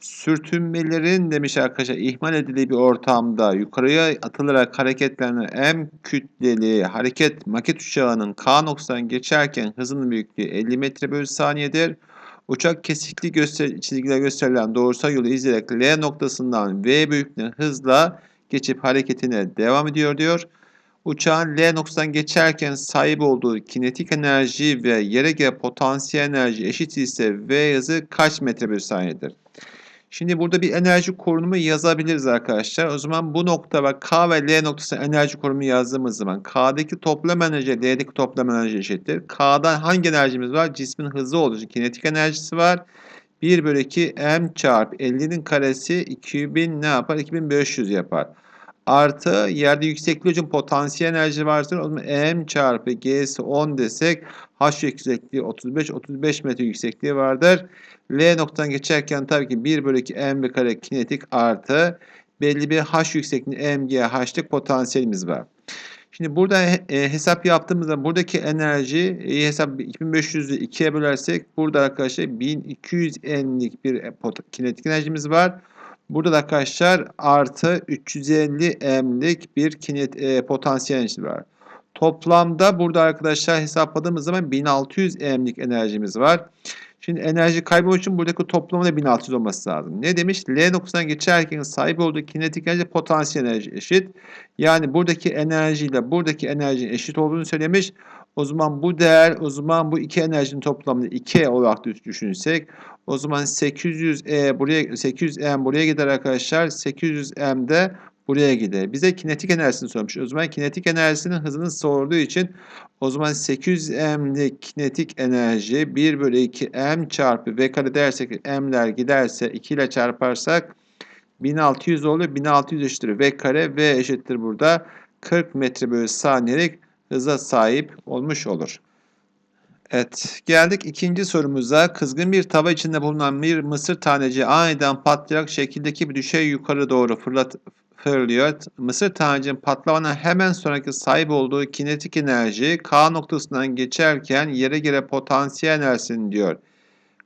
Sürtünmelerin demiş arkadaşlar ihmal edildiği bir ortamda yukarıya atılarak hareketlenen M kütleli hareket maket uçağının K noktasından geçerken hızının büyüklüğü 50 metre bölü saniyedir. Uçak kesikli göster çizgiler gösterilen doğrusal yolu izleyerek L noktasından V büyüklüğünde hızla geçip hareketine devam ediyor diyor. Uçağın L noktasından geçerken sahip olduğu kinetik enerji ve yere göre potansiyel enerji eşit ise V hızı kaç metre bölü saniyedir? Şimdi burada bir enerji korunumu yazabiliriz arkadaşlar. O zaman bu nokta ve K ve L noktasına enerji korunumu yazdığımız zaman K'daki toplam enerji L'deki toplam enerji eşittir. K'dan hangi enerjimiz var? Cismin hızı olduğu için kinetik enerjisi var. 1 bölü 2 m çarpı 50'nin karesi 2000 ne yapar? 2500 yapar. Artı yerde yüksekliği için potansiyel enerji vardır. O zaman m çarpı g'si 10 desek h yüksekliği 35 35 metre yüksekliği vardır. L noktadan geçerken tabii ki 1 bölü 2 m kare kinetik artı belli bir h yüksekliğinde mg h'lık potansiyelimiz var. Şimdi burada e, hesap yaptığımızda buradaki enerji e, hesap 2500'ü 2'ye bölersek burada arkadaşlar 1200 n'lik bir kinetik enerjimiz var. Burada da arkadaşlar artı 350 m'lik bir kinet, e, potansiyel enerji var. Toplamda burada arkadaşlar hesapladığımız zaman 1600 m'lik enerjimiz var. Şimdi enerji kaybı için buradaki toplamı da 1600 olması lazım. Ne demiş? L noktasından geçerken sahip olduğu kinetik enerji potansiyel enerji eşit. Yani buradaki enerjiyle buradaki enerjinin eşit olduğunu söylemiş. O zaman bu değer, o zaman bu iki enerjinin toplamını 2 olarak düşünsek, o zaman 800 E buraya 800 M buraya gider arkadaşlar. 800 M de buraya gider. Bize kinetik enerjisini sormuş. O zaman kinetik enerjisinin hızını sorduğu için o zaman 800 M'lik kinetik enerji 1 bölü 2 M çarpı V kare dersek M'ler giderse 2 ile çarparsak 1600 olur. 1600 eşittir V kare. V eşittir burada 40 metre bölü saniyelik hıza sahip olmuş olur. Evet, geldik ikinci sorumuza. Kızgın bir tava içinde bulunan bir mısır taneci aniden patlayarak şekildeki bir düşey yukarı doğru fırlat, fırlıyor. Mısır tanecinin patlamanın hemen sonraki sahip olduğu kinetik enerji K noktasından geçerken yere göre potansiyel enerjisini diyor.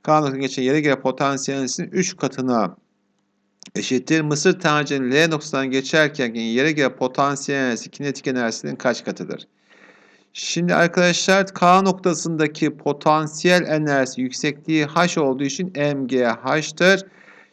K noktasından geçen yere göre potansiyel enerjisinin 3 katına eşittir. Mısır tanecinin L noktasından geçerken yere göre potansiyel enerjisi kinetik enerjisinin kaç katıdır? Şimdi arkadaşlar K noktasındaki potansiyel enerjisi yüksekliği H olduğu için MGH'tır.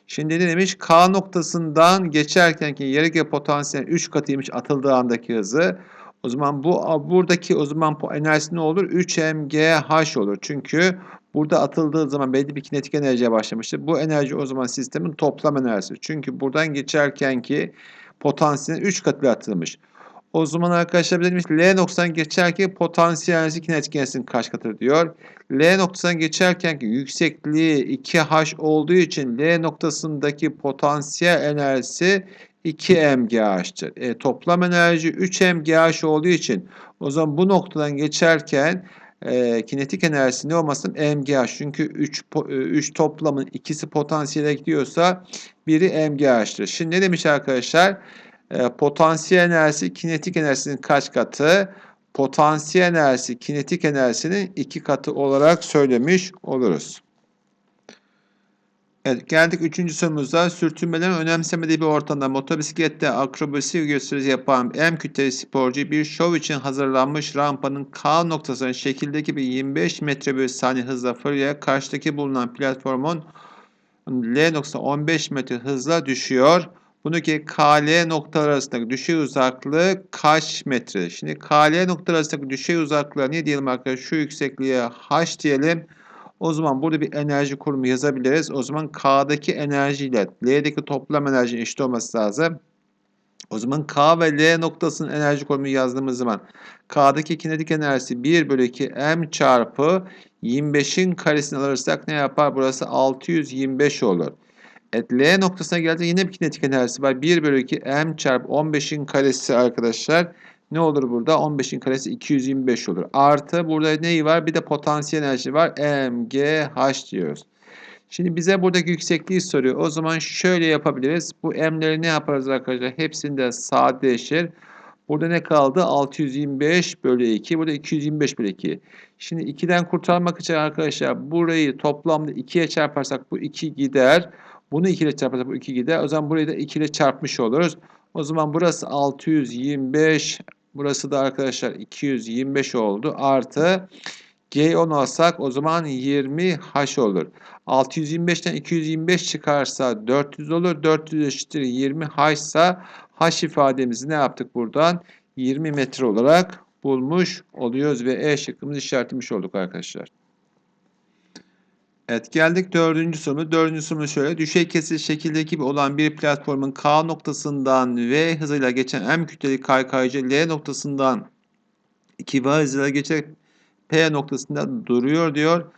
Şimdi ne demiş? K noktasından geçerken ki yere göre potansiyel 3 katıymış atıldığı andaki hızı. O zaman bu buradaki o zaman enerjisi ne olur? 3mgh olur. Çünkü burada atıldığı zaman belli bir kinetik enerjiye başlamıştır. Bu enerji o zaman sistemin toplam enerjisi. Çünkü buradan geçerken ki potansiyel 3 katı atılmış. O zaman arkadaşlar demiş L noktadan geçerken potansiyel enerji kinetik enerjisinin kaç katıdır diyor. L noktasından geçerken yüksekliği 2H olduğu için L noktasındaki potansiyel enerjisi 2 mgh'tır. E, toplam enerji 3 mgh olduğu için o zaman bu noktadan geçerken e, kinetik enerjisi ne olmasın? mgh. Çünkü 3 3 toplamın ikisi potansiyele gidiyorsa biri mgh'tır. Şimdi ne demiş arkadaşlar? E, potansiyel enerjisi kinetik enerjisinin kaç katı? Potansiyel enerjisi kinetik enerjisinin iki katı olarak söylemiş oluruz. Evet, geldik üçüncü sorumuza. Sürtünmelerin önemsemediği bir ortamda motosiklette akrobasi gösterisi yapan M kütleli sporcu bir şov için hazırlanmış rampanın K noktasının şekildeki bir 25 metre bölü saniye hızla fırlayarak karşıdaki bulunan platformun L noktasına 15 metre hızla düşüyor. Bunu ki KL noktalar arasındaki düşey uzaklığı kaç metre? Şimdi KL noktalar arasındaki düşey uzaklığı ne diyelim arkadaşlar? Şu yüksekliğe H diyelim. O zaman burada bir enerji kurumu yazabiliriz. O zaman K'daki enerji ile L'deki toplam enerji eşit olması lazım. O zaman K ve L noktasının enerji kurumu yazdığımız zaman K'daki kinetik enerjisi 1 bölü 2 M çarpı 25'in karesini alırsak ne yapar? Burası 625 olur. Evet L noktasına geldi yine bir kinetik enerjisi var. 1 bölü 2 M çarpı 15'in karesi arkadaşlar. Ne olur burada? 15'in karesi 225 olur. Artı burada neyi var? Bir de potansiyel enerji var. M, H diyoruz. Şimdi bize buradaki yüksekliği soruyor. O zaman şöyle yapabiliriz. Bu M'leri ne yaparız arkadaşlar? Hepsinde sadeleşir. Burada ne kaldı? 625 bölü 2. Burada 225 bölü 2. Şimdi 2'den kurtarmak için arkadaşlar burayı toplamda 2'ye çarparsak bu 2 gider. Bunu 2 ile çarparsak bu 2 gider. O zaman burayı da 2 ile çarpmış oluruz. O zaman burası 625. Burası da arkadaşlar 225 oldu. Artı G10 alsak o zaman 20H olur. 625'ten 225 çıkarsa 400 olur. 400 eşittir 20H ise H ifademizi ne yaptık buradan? 20 metre olarak bulmuş oluyoruz ve E şıkkımızı işaretlemiş olduk arkadaşlar. Evet geldik dördüncü soruma. Dördüncü sorumuz şöyle. Düşey kesil şekildeki olan bir platformun K noktasından V hızıyla geçen M kütleli kaykaycı L noktasından 2 V hızıyla geçerek P noktasında duruyor diyor.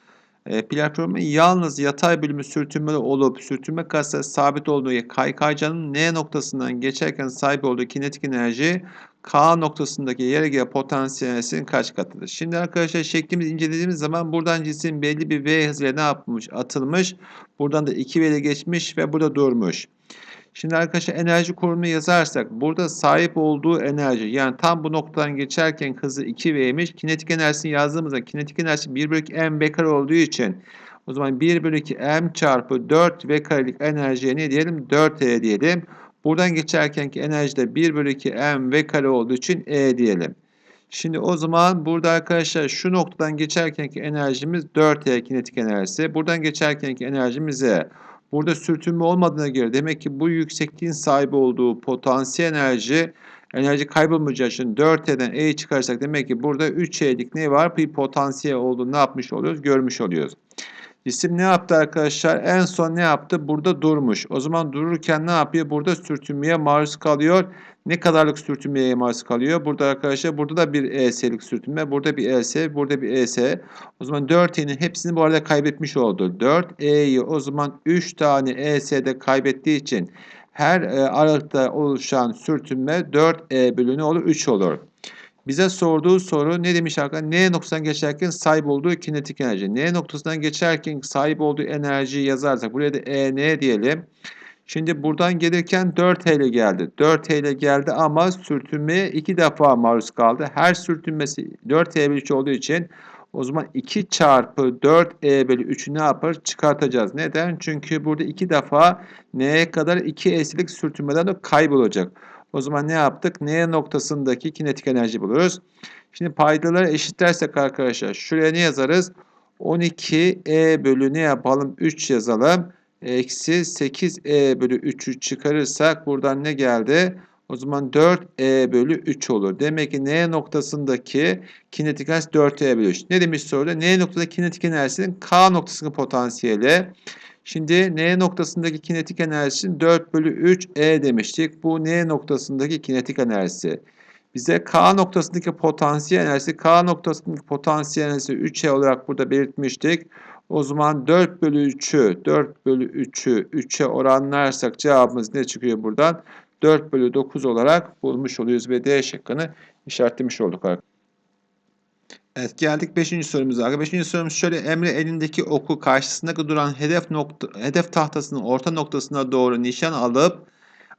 E, platformun yalnız yatay bölümü sürtünmeli olup sürtünme kasası sabit olduğu kaykaycının N noktasından geçerken sahip olduğu kinetik enerji K noktasındaki yere göre potansiyelinin kaç katıdır? Şimdi arkadaşlar şeklimizi incelediğimiz zaman buradan cisim belli bir V hızıyla ne yapmış? Atılmış. Buradan da 2 V ile geçmiş ve burada durmuş. Şimdi arkadaşlar enerji kurumunu yazarsak burada sahip olduğu enerji yani tam bu noktadan geçerken hızı 2V'miş. Kinetik enerjisini yazdığımızda kinetik enerjisi 1 bölü 2 M V kare olduğu için o zaman 1 bölü 2 M çarpı 4 V karelik enerjiye ne diyelim? 4E diyelim. Buradan geçerkenki enerji de 1 bölü 2 M V kare olduğu için E diyelim. Şimdi o zaman burada arkadaşlar şu noktadan geçerkenki enerjimiz 4E kinetik enerjisi. Buradan geçerkenki enerjimiz E. Burada sürtünme olmadığına göre demek ki bu yüksekliğin sahibi olduğu potansiyel enerji enerji kaybolmayacağı için 4E'den E'yi çıkarsak demek ki burada 3E'lik ne var? Bir potansiyel olduğunu ne yapmış oluyoruz? Görmüş oluyoruz. Cisim ne yaptı arkadaşlar? En son ne yaptı? Burada durmuş. O zaman dururken ne yapıyor? Burada sürtünmeye maruz kalıyor. Ne kadarlık sürtünmeye maruz kalıyor? Burada arkadaşlar burada da bir ES'lik sürtünme. Burada bir ES, burada bir ES. O zaman 4E'nin hepsini bu arada kaybetmiş oldu. 4E'yi o zaman 3 tane ES'de kaybettiği için her e, aralıkta oluşan sürtünme 4E bölünü olur 3 olur. Bize sorduğu soru ne demiş arkadaşlar? N noktasından geçerken sahip olduğu kinetik enerji. N noktasından geçerken sahip olduğu enerjiyi yazarsak buraya da EN diyelim. Şimdi buradan gelirken 4 ile geldi. 4 ile geldi ama sürtünmeye 2 defa maruz kaldı. Her sürtünmesi 4 e bölü 3 olduğu için o zaman 2 çarpı 4 e bölü 3'ü ne yapar? Çıkartacağız. Neden? Çünkü burada 2 defa n'ye kadar 2 e'silik sürtünmeden de kaybolacak. O zaman ne yaptık? N noktasındaki kinetik enerji buluruz. Şimdi paydaları eşitlersek arkadaşlar şuraya ne yazarız? 12E bölü ne yapalım? 3 yazalım. Eksi 8E bölü 3'ü çıkarırsak buradan ne geldi? O zaman 4E bölü 3 olur. Demek ki N noktasındaki kinetik enerji 4E bölü 3. Ne demiş soruda? N noktasındaki kinetik enerjisinin K noktasındaki potansiyeli. Şimdi N noktasındaki kinetik enerjisinin 4 bölü 3 E demiştik. Bu N noktasındaki kinetik enerjisi. Bize K noktasındaki potansiyel enerjisi, K noktasındaki potansiyel enerjisi 3E olarak burada belirtmiştik. O zaman 4 bölü 3'ü 4 bölü 3'ü 3'e oranlarsak cevabımız ne çıkıyor buradan? 4 bölü 9 olarak bulmuş oluyoruz ve D şıkkını işaretlemiş olduk arkadaşlar. Evet geldik 5. sorumuza. 5. sorumuz şöyle Emre elindeki oku karşısında duran hedef nokta hedef tahtasının orta noktasına doğru nişan alıp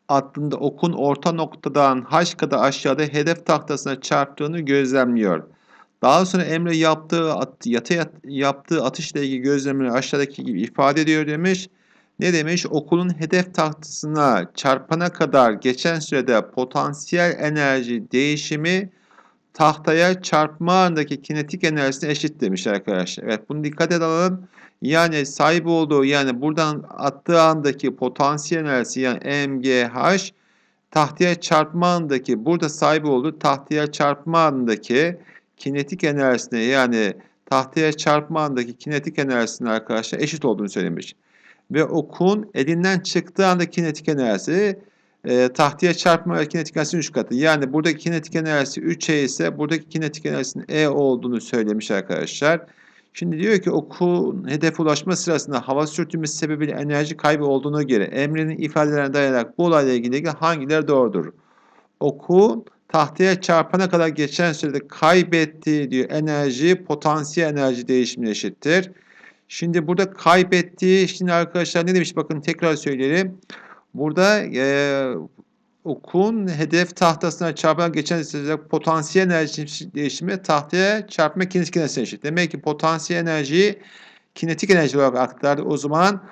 attığında okun orta noktadan h kadar aşağıda hedef tahtasına çarptığını gözlemliyor. Daha sonra Emre yaptığı at, yata yat, yaptığı atışla ilgili gözlemleri aşağıdaki gibi ifade ediyor demiş. Ne demiş? Okulun hedef tahtasına çarpana kadar geçen sürede potansiyel enerji değişimi tahtaya çarpma anındaki kinetik enerjisine eşit demiş arkadaşlar. Evet bunu dikkat edelim. Yani sahip olduğu yani buradan attığı andaki potansiyel enerjisi yani MGH tahtaya çarpma anındaki burada sahip olduğu tahtaya çarpma anındaki kinetik enerjisine yani tahtaya çarpma andaki kinetik enerjisine arkadaşlar eşit olduğunu söylemiş. Ve okun elinden çıktığı anda kinetik enerjisi e, tahtaya çarpma ve kinetik enerjisinin 3 katı. Yani buradaki kinetik enerjisi 3E ise buradaki kinetik enerjisinin E olduğunu söylemiş arkadaşlar. Şimdi diyor ki okun hedef ulaşma sırasında hava sürtünmesi sebebiyle enerji kaybı olduğuna göre Emre'nin ifadelerine dayanarak bu olayla ilgili hangileri doğrudur? Okun tahtaya çarpana kadar geçen sürede kaybettiği diyor enerji potansiyel enerji değişimine eşittir. Şimdi burada kaybettiği şimdi arkadaşlar ne demiş bakın tekrar söyleyelim. Burada e, okun hedef tahtasına çarpan geçen sürede potansiyel enerji değişimi tahtaya çarpma kinetik enerjisine eşit. Demek ki potansiyel enerjiyi kinetik enerji olarak aktardı. O zaman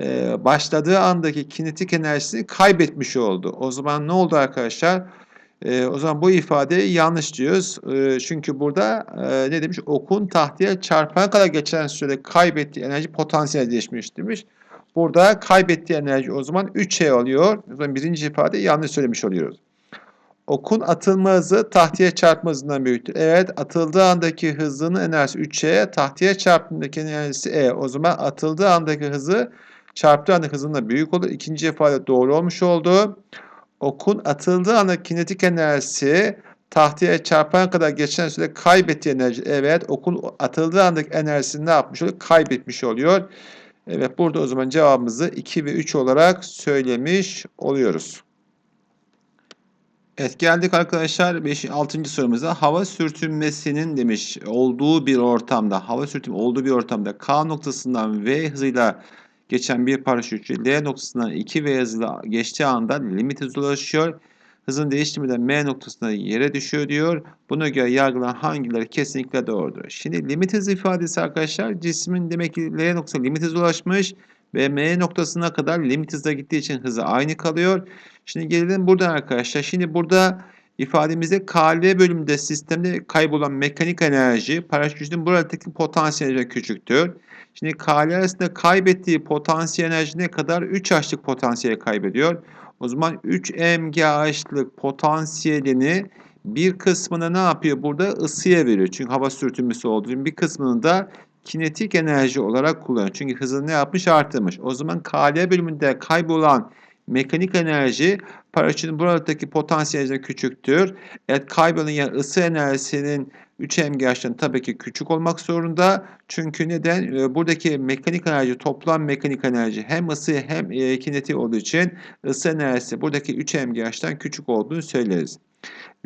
e, başladığı andaki kinetik enerjisini kaybetmiş oldu. O zaman ne oldu arkadaşlar? E, o zaman bu ifadeyi yanlış diyoruz. E, çünkü burada e, ne demiş? Okun tahtaya çarpana kadar geçen sürede kaybettiği enerji potansiyel değişmiş demiş. Burada kaybettiği enerji o zaman 3 oluyor. O zaman birinci ifade yanlış söylemiş oluyoruz. Okun atılma hızı tahtaya çarpma hızından büyüktür. Evet atıldığı andaki hızının enerjisi 3 tahtaya çarptığındaki enerjisi E. O zaman atıldığı andaki hızı çarptığı andaki hızından büyük olur. İkinci ifade doğru olmuş oldu. Okun atıldığı anda kinetik enerjisi tahtaya çarpana kadar geçen süre kaybettiği enerji. Evet okun atıldığı andaki enerjisini ne yapmış oluyor? Kaybetmiş oluyor. Evet burada o zaman cevabımızı 2 ve 3 olarak söylemiş oluyoruz. Evet geldik arkadaşlar 5. 6. sorumuza. Hava sürtünmesinin demiş olduğu bir ortamda, hava sürtünme olduğu bir ortamda K noktasından V hızıyla geçen bir paraşütçü L noktasından 2 V hızıyla geçtiği anda limit hızı ulaşıyor. Hızın değiştirmeden M noktasına yere düşüyor diyor. Buna göre yargılanan hangileri kesinlikle doğrudur? Şimdi limit hızı ifadesi arkadaşlar cismin demek ki L noktasına limit hızı ulaşmış ve M noktasına kadar limit hızla gittiği için hızı aynı kalıyor. Şimdi gelelim buradan arkadaşlar. Şimdi burada ifademizde KL bölümünde sistemde kaybolan mekanik enerji paraşütün buradaki potansiyel küçüktür. Şimdi KL arasında kaybettiği potansiyel enerji ne kadar? 3 H'lık potansiyel kaybediyor. O zaman 3 mgH'lık potansiyelini bir kısmını ne yapıyor? Burada ısıya veriyor. Çünkü hava sürtünmesi olduğu için bir kısmını da kinetik enerji olarak kullanıyor. Çünkü hızını ne yapmış? Arttırmış. O zaman KL bölümünde kaybolan mekanik enerji paraşütün buradaki potansiyelinden küçüktür. Evet kaybolan yani ısı enerjisinin 3 mgH'tan tabii ki küçük olmak zorunda. Çünkü neden? E, buradaki mekanik enerji toplam mekanik enerji hem ısı hem e, kinetik olduğu için ısı enerjisi buradaki 3 mgH'tan küçük olduğunu söyleriz.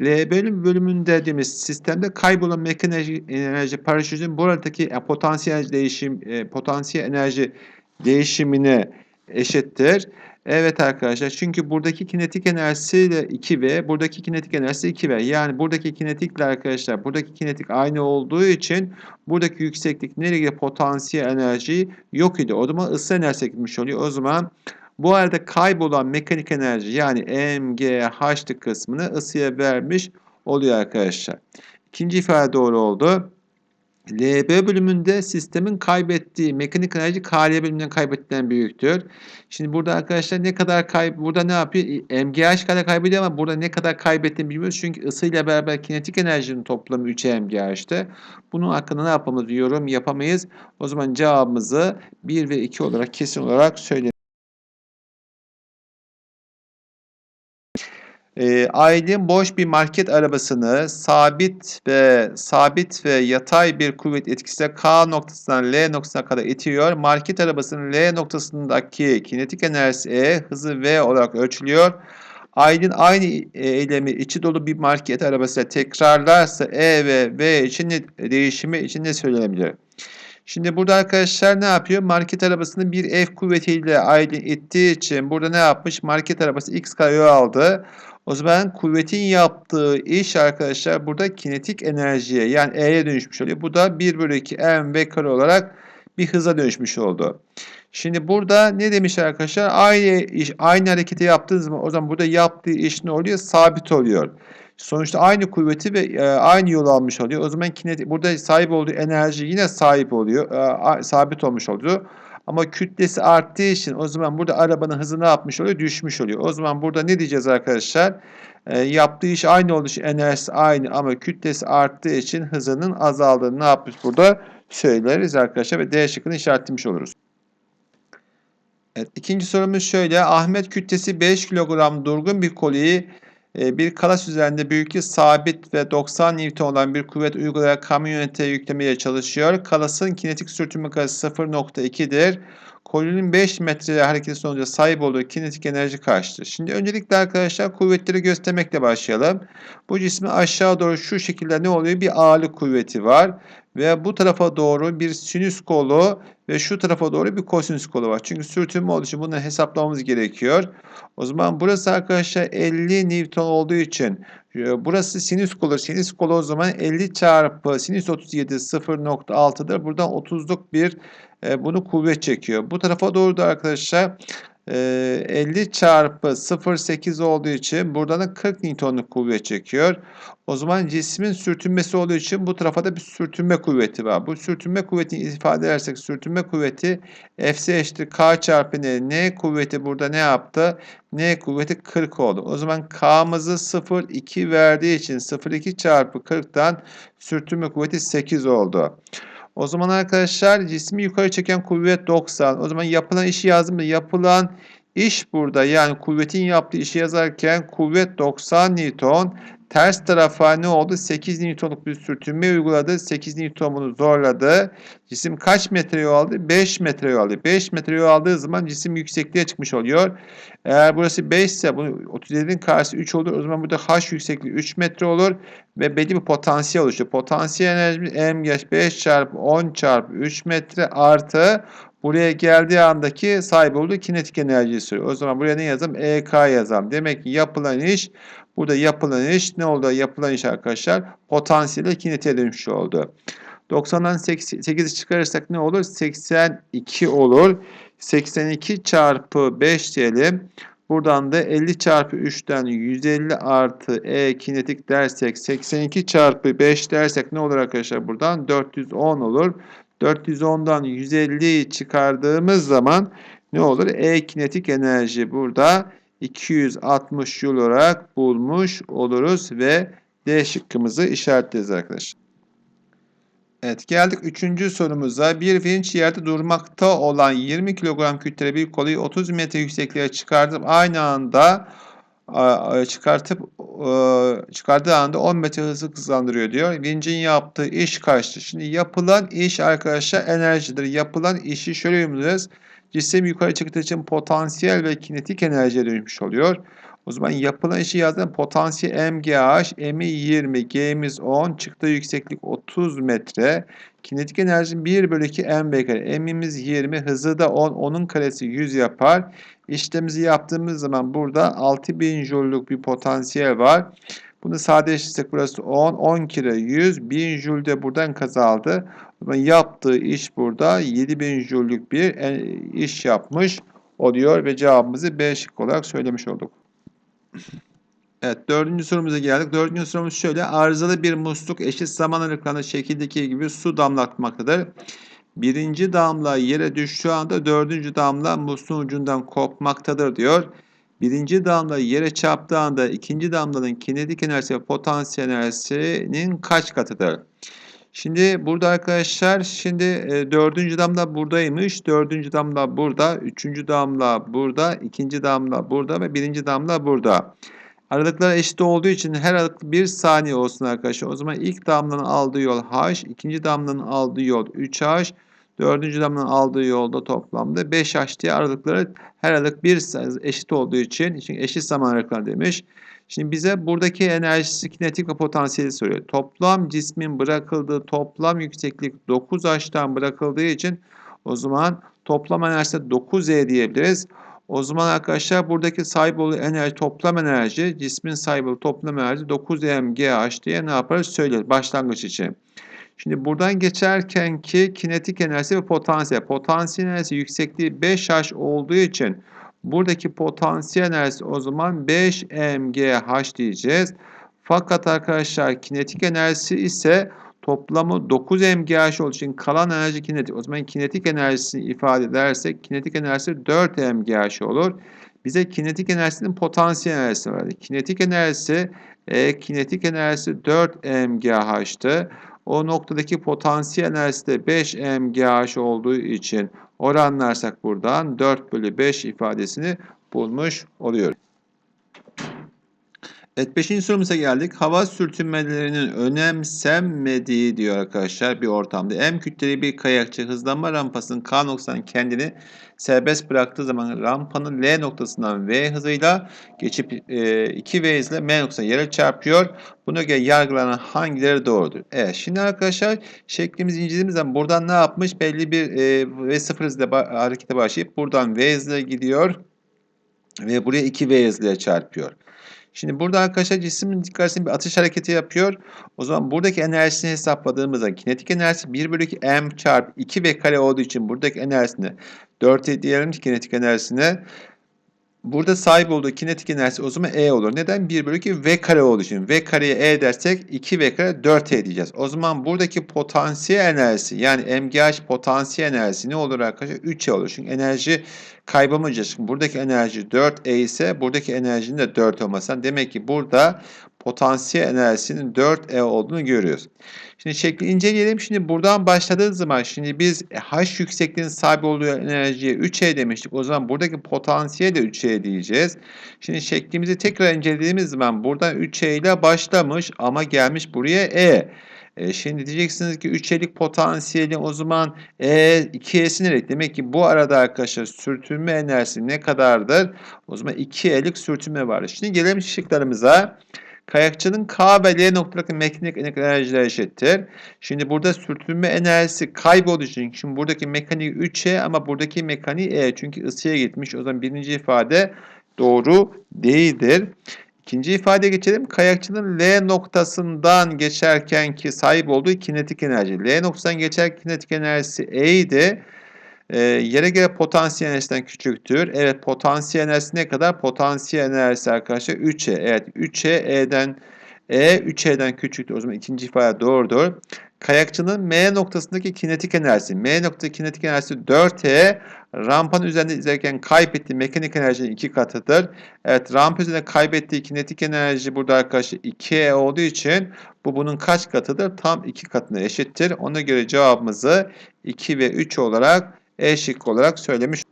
L bölüm bölümünde dediğimiz sistemde kaybolan mekanik enerji paraşütün buradaki e, potansiyel değişim e, potansiyel enerji değişimine eşittir. Evet arkadaşlar çünkü buradaki kinetik enerjisi de 2V, buradaki kinetik enerjisi 2V. Yani buradaki kinetikle arkadaşlar buradaki kinetik aynı olduğu için buradaki yükseklik nereye potansiyel enerji yok idi. O zaman ısı enerjisi gitmiş oluyor. O zaman bu arada kaybolan mekanik enerji yani MGH'lık kısmını ısıya vermiş oluyor arkadaşlar. İkinci ifade doğru oldu. LB bölümünde sistemin kaybettiği mekanik enerji KL bölümünden kaybettiğinden büyüktür. Şimdi burada arkadaşlar ne kadar kayb burada ne yapıyor? MGH kadar kaybediyor ama burada ne kadar kaybettiğini bilmiyoruz. Çünkü ısıyla beraber kinetik enerjinin toplamı 3 MGH'te. Bunun hakkında ne yapamaz? Yorum yapamayız. O zaman cevabımızı 1 ve 2 olarak kesin olarak söyleyelim. E, Aylin boş bir market arabasını sabit ve sabit ve yatay bir kuvvet etkisiyle K noktasından L noktasına kadar itiyor. Market arabasının L noktasındaki kinetik enerjisi E, hızı V olarak ölçülüyor. Aylin aynı eylemi içi dolu bir market arabasıyla tekrarlarsa E ve V için değişimi için ne söylenebilir? Şimdi burada arkadaşlar ne yapıyor? Market arabasını bir F kuvvetiyle Aylin ittiği için burada ne yapmış? Market arabası X kare aldı. O zaman kuvvetin yaptığı iş arkadaşlar burada kinetik enerjiye yani E'ye dönüşmüş oluyor. Bu da 1 bölü 2 mv kare olarak bir hıza dönüşmüş oldu. Şimdi burada ne demiş arkadaşlar? Aynı iş, aynı hareketi yaptığınız zaman o zaman burada yaptığı iş ne oluyor? Sabit oluyor. Sonuçta aynı kuvveti ve e, aynı yol almış oluyor. O zaman kinetik burada sahip olduğu enerji yine sahip oluyor. E, sabit olmuş oluyor. Ama kütlesi arttığı için o zaman burada arabanın hızı ne yapmış oluyor? Düşmüş oluyor. O zaman burada ne diyeceğiz arkadaşlar? E, yaptığı iş aynı olduğu için enerjisi aynı ama kütlesi arttığı için hızının azaldığını ne yapmış burada? Söyleriz arkadaşlar ve D şıkkını işaretlemiş oluruz. Evet, ikinci sorumuz şöyle. Ahmet kütlesi 5 kilogram durgun bir kolyeyi ee, bir kalas üzerinde büyüklüğü sabit ve 90 Newton olan bir kuvvet uygulayarak kamyonete yüklemeye çalışıyor. Kalasın kinetik sürtünme karesi 0.2'dir. Kolyenin 5 metre hareketi sonucu sahip olduğu kinetik enerji kaçtır? Şimdi öncelikle arkadaşlar kuvvetleri göstermekle başlayalım. Bu cismi aşağı doğru şu şekilde ne oluyor? Bir ağırlık kuvveti var. Ve bu tarafa doğru bir sinüs kolu ve şu tarafa doğru bir kosinüs kolu var. Çünkü sürtünme olduğu için bunları hesaplamamız gerekiyor. O zaman burası arkadaşlar 50 Newton olduğu için Burası sinüs kolu. Sinüs kolu o zaman 50 çarpı sinüs 37 0.6'dır. Buradan 30'luk bir e, bunu kuvvet çekiyor. Bu tarafa doğru da arkadaşlar 50 çarpı 0.8 olduğu için buradan da 40 Newton'luk kuvvet çekiyor. O zaman cismin sürtünmesi olduğu için bu tarafa da bir sürtünme kuvveti var. Bu sürtünme kuvvetini ifade edersek sürtünme kuvveti Fc eşittir K çarpı N. N kuvveti burada ne yaptı? N kuvveti 40 oldu. O zaman K'mızı 0,2 verdiği için 0,2 çarpı 40'tan sürtünme kuvveti 8 oldu. O zaman arkadaşlar cismi yukarı çeken kuvvet 90. O zaman yapılan işi yazdım da yapılan iş burada yani kuvvetin yaptığı işi yazarken kuvvet 90 Newton. Ters tarafa ne oldu? 8 Newton'luk bir sürtünme uyguladı. 8 Newton zorladı. Cisim kaç metre yol aldı? 5 metre yol aldı. 5 metre yol aldığı zaman cisim yüksekliğe çıkmış oluyor. Eğer burası 5 ise bunu 37'nin karşısı 3 olur. O zaman burada h yüksekliği 3 metre olur ve belli bir potansiyel oluşuyor. Potansiyel enerjimiz m geç 5 çarpı 10 çarpı 3 metre artı buraya geldiği andaki sahip olduğu kinetik soruyor. O zaman buraya ne yazalım? EK yazalım. Demek ki yapılan iş burada yapılan iş ne oldu? Yapılan iş arkadaşlar potansiyele kinetiğe dönüşmüş oldu. 90'dan 8'i çıkarırsak ne olur? 82 olur. 82 çarpı 5 diyelim. Buradan da 50 çarpı 3'ten 150 artı E kinetik dersek 82 çarpı 5 dersek ne olur arkadaşlar buradan? 410 olur. 410'dan 150'yi çıkardığımız zaman ne olur? E kinetik enerji burada 260 Joule olarak bulmuş oluruz ve D şıkkımızı işaretleriz arkadaşlar. Evet geldik üçüncü sorumuza. Bir vinç yerde durmakta olan 20 kilogram kütleli bir koluyu 30 metre yüksekliğe çıkartıp aynı anda çıkartıp çıkardığı anda 10 metre hızlı hızlandırıyor diyor. Vincin yaptığı iş kaçtı? Şimdi yapılan iş arkadaşlar enerjidir. Yapılan işi şöyle yorumluyoruz. Cisim yukarı çıktığı için potansiyel ve kinetik enerjiye dönüşmüş oluyor. O zaman yapılan işi yazdım. Potansiyel MGH, M'i 20, G'miz 10, çıktığı yükseklik 30 metre. Kinetik enerji 1 bölü 2 M kare. M'imiz 20, hızı da 10, onun karesi 100 yapar. İşlemimizi yaptığımız zaman burada 6000 Joule'luk bir potansiyel var. Bunu sadeleştirsek burası 10, 10 kere 100, 1000 Joule de buradan kazaldı. Yaptığı iş burada 7000 Joule'luk bir iş yapmış oluyor ve cevabımızı B şık olarak söylemiş olduk. Evet dördüncü sorumuza geldik. Dördüncü sorumuz şöyle. Arızalı bir musluk eşit zaman aralıklarında şekildeki gibi su damlatmaktadır. Birinci damla yere düştüğü anda dördüncü damla musluğun ucundan kopmaktadır diyor. Birinci damla yere çarptığı anda ikinci damlanın kinetik enerjisi ve potansiyel enerjisinin kaç katıdır? Şimdi burada arkadaşlar şimdi e, dördüncü damla buradaymış. Dördüncü damla burada. Üçüncü damla burada. ikinci damla burada ve birinci damla burada. Aralıklar eşit olduğu için her aralık bir saniye olsun arkadaşlar. O zaman ilk damlanın aldığı yol h. ikinci damlanın aldığı yol 3h. Dördüncü damlanın aldığı yolda toplamda 5h diye aralıkları her aralık bir eşit olduğu için, için eşit zaman aralıklar demiş. Şimdi bize buradaki enerjisi, kinetik ve potansiyeli soruyor. Toplam cismin bırakıldığı toplam yükseklik 9H'tan bırakıldığı için o zaman toplam enerjisi 9E diyebiliriz. O zaman arkadaşlar buradaki sahip olduğu enerji toplam enerji cismin sahip olduğu toplam enerji 9mgh diye ne yaparız söyleriz başlangıç için. Şimdi buradan geçerken ki kinetik enerjisi ve potansiyel. Potansiyel enerjisi yüksekliği 5h olduğu için buradaki potansiyel enerjisi o zaman 5 mgh diyeceğiz. Fakat arkadaşlar kinetik enerjisi ise toplamı 9 mgh olduğu için kalan enerji kinetik. O zaman kinetik enerjisini ifade edersek kinetik enerjisi 4 mgh olur. Bize kinetik enerjisinin potansiyel enerjisi verdi. Kinetik enerjisi e, kinetik enerjisi 4 mgh'tı. O noktadaki potansiyel enerjisi de 5 mgh olduğu için oranlarsak buradan 4 bölü 5 ifadesini bulmuş oluyoruz. Evet 5. sorumuza geldik. Hava sürtünmelerinin önemsenmediği diyor arkadaşlar bir ortamda. M kütleli bir kayakçı hızlanma rampasının K noktasından kendini serbest bıraktığı zaman rampanın L noktasından V hızıyla geçip e, 2V hızla M noktasına yere çarpıyor. Buna göre yargılanan hangileri doğrudur? Evet şimdi arkadaşlar şeklimizi incelediğimiz zaman buradan ne yapmış? Belli bir e, V0 hızla harekete başlayıp buradan V hızla gidiyor ve buraya 2V hızla çarpıyor. Şimdi burada arkadaşlar cismin yukarısında bir atış hareketi yapıyor. O zaman buradaki enerjisini hesapladığımızda kinetik enerjisi 1 bölü 2 m çarpı 2 v kare olduğu için buradaki enerjisini 4 diyelim kinetik enerjisine. Burada sahip olduğu kinetik enerjisi o zaman E olur. Neden? 1 bölü 2 V kare olduğu için. V kareye E dersek 2 V kare 4E diyeceğiz. O zaman buradaki potansiyel enerjisi yani MGH potansiyel enerjisi ne olur arkadaşlar? 3E olur. Çünkü enerji kaybolmayacak. Şimdi buradaki enerji 4E ise buradaki enerjinin de 4 olması. Demek ki burada potansiyel enerjisinin 4E olduğunu görüyoruz. Şimdi şekli inceleyelim. Şimdi buradan başladığımız zaman şimdi biz H yüksekliğinin sahip olduğu enerjiye 3E demiştik. O zaman buradaki potansiyel de 3E diyeceğiz. Şimdi şeklimizi tekrar incelediğimiz zaman buradan 3E ile başlamış ama gelmiş buraya E. E şimdi diyeceksiniz ki 3E'lik potansiyeli o zaman E 2E'si nereye? Demek ki bu arada arkadaşlar sürtünme enerjisi ne kadardır? O zaman 2E'lik sürtünme var. Şimdi gelelim şıklarımıza. Kayakçının K ve L noktalarındaki mekanik enerjiler eşittir. Şimdi burada sürtünme enerjisi kaybolduğu için şimdi buradaki mekanik 3E ama buradaki mekanik E. Çünkü ısıya gitmiş. O zaman birinci ifade doğru değildir. İkinci ifade geçelim. Kayakçının L noktasından geçerken ki sahip olduğu kinetik enerji. L noktasından geçer kinetik enerjisi E idi. E, yere göre potansiyel enerjisinden küçüktür. Evet potansiyel enerjisi ne kadar? Potansiyel enerjisi arkadaşlar 3E. Evet 3E E'den E 3E'den küçüktür. O zaman ikinci ifade doğrudur. Kayakçının M noktasındaki kinetik enerjisi. M noktasındaki kinetik enerjisi 4E. Rampanın üzerinde izlerken kaybettiği mekanik enerjinin iki katıdır. Evet rampa üzerinde kaybettiği kinetik enerji burada arkadaşlar 2E olduğu için bu bunun kaç katıdır? Tam iki katına eşittir. Ona göre cevabımızı 2 ve 3 olarak e şıkkı olarak söylemiş.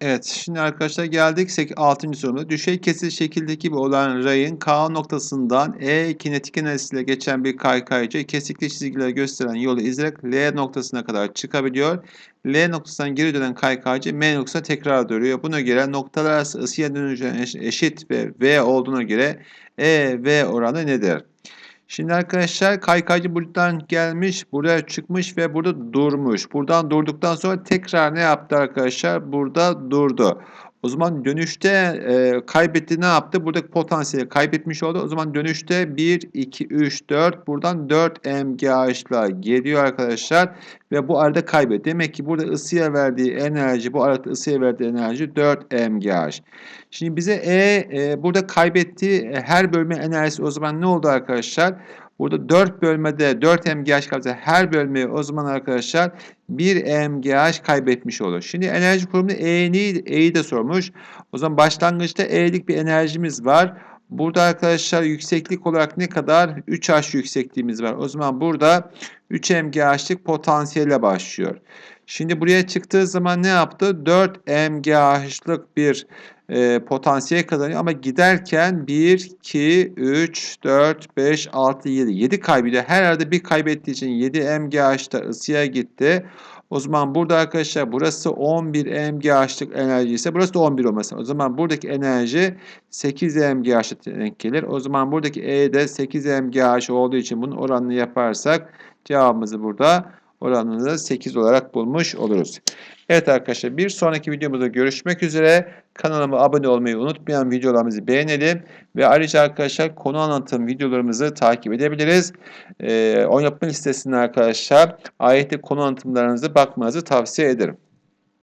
Evet, şimdi arkadaşlar geldik 6. sorumuza. Düşey kesit şekildeki bir olan rayın K noktasından E kinetik enerjisiyle geçen bir kaykaycı kesikli çizgileri gösteren yolu izleyerek L noktasına kadar çıkabiliyor. L noktasından geri dönen kaykaycı M noktasına tekrar dönüyor. Buna göre noktalar arası ısıya dönüşen eşit ve V olduğuna göre E, V oranı nedir? Şimdi arkadaşlar kaykaycı buradan gelmiş, buraya çıkmış ve burada durmuş. Buradan durduktan sonra tekrar ne yaptı arkadaşlar? Burada durdu. O zaman dönüşte e, kaybetti ne yaptı? Buradaki potansiyeli kaybetmiş oldu. O zaman dönüşte 1, 2, 3, 4 buradan 4 mgh geliyor arkadaşlar. Ve bu arada kaybetti. Demek ki burada ısıya verdiği enerji, bu arada ısıya verdiği enerji 4 mgh. Şimdi bize E, e burada kaybettiği her bölme enerjisi o zaman ne oldu arkadaşlar? Burada 4 bölmede 4 mgh kalırsa her bölmeye o zaman arkadaşlar 1 mgh kaybetmiş olur. Şimdi enerji kurumunda E'yi E'yi de sormuş. O zaman başlangıçta E'lik bir enerjimiz var. Burada arkadaşlar yükseklik olarak ne kadar? 3H yüksekliğimiz var. O zaman burada 3 mgh'lik potansiyele başlıyor. Şimdi buraya çıktığı zaman ne yaptı? 4 mgh'lık bir e, potansiyel kazanıyor ama giderken 1, 2, 3, 4, 5, 6, 7. 7 kaybediyor. Her yerde bir kaybettiği için 7 mgh'da ısıya gitti. O zaman burada arkadaşlar burası 11 mgh'lık enerji ise burası da 11 olması. O zaman buradaki enerji 8 mgh'a denk gelir. O zaman buradaki E de 8 mgh olduğu için bunun oranını yaparsak cevabımızı burada oranını 8 olarak bulmuş oluruz. Evet arkadaşlar bir sonraki videomuzda görüşmek üzere. Kanalıma abone olmayı unutmayan videolarımızı beğenelim. Ve ayrıca arkadaşlar konu anlatım videolarımızı takip edebiliriz. Ee, on yapma listesinde arkadaşlar ayette konu anlatımlarınızı bakmanızı tavsiye ederim.